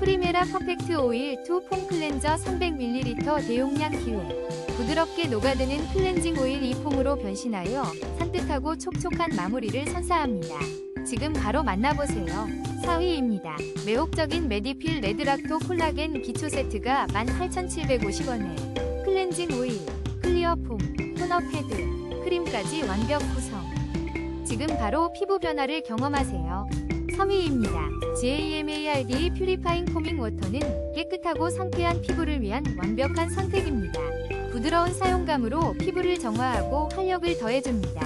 프리메라 퍼펙트 오일 2폼 클렌저 300ml 대용량 기회 부드럽게 녹아드는 클렌징 오일 2폼으로 변신하여 산뜻하고 촉촉한 마무리를 선사합니다. 지금 바로 만나보세요. 4위입니다. 매혹적인 메디필 레드락토 콜라겐 기초 세트가 18,750원에 클렌징 오일, 클리어 폼, 토너 패드, 크림까지 완벽 구성. 지금 바로 피부 변화를 경험하세요. 3위입니다. GAMARD 퓨리파잉 포밍 워터는 깨끗하고 상쾌한 피부를 위한 완벽한 선택입니다. 부드러운 사용감으로 피부를 정화하고 활력을 더해줍니다.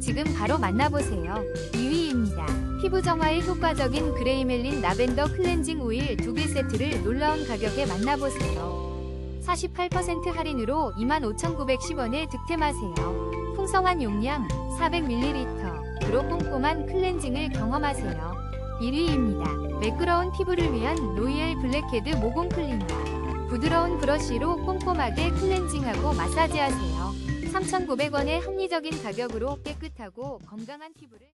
지금 바로 만나보세요. 2위입니다. 피부 정화에 효과적인 그레이멜린 라벤더 클렌징 오일 2개 세트를 놀라운 가격에 만나보세요. 48% 할인으로 25,910원에 득템하세요. 풍성한 용량 400ml, 로 꼼꼼한 클렌징을 경험하세요. 1위입니다. 매끄러운 피부를 위한 로이엘 블랙헤드 모공 클리너. 부드러운 브러쉬로 꼼꼼하게 클렌징하고 마사지하세요. 3,900원의 합리적인 가격으로 깨끗하고 건강한 피부를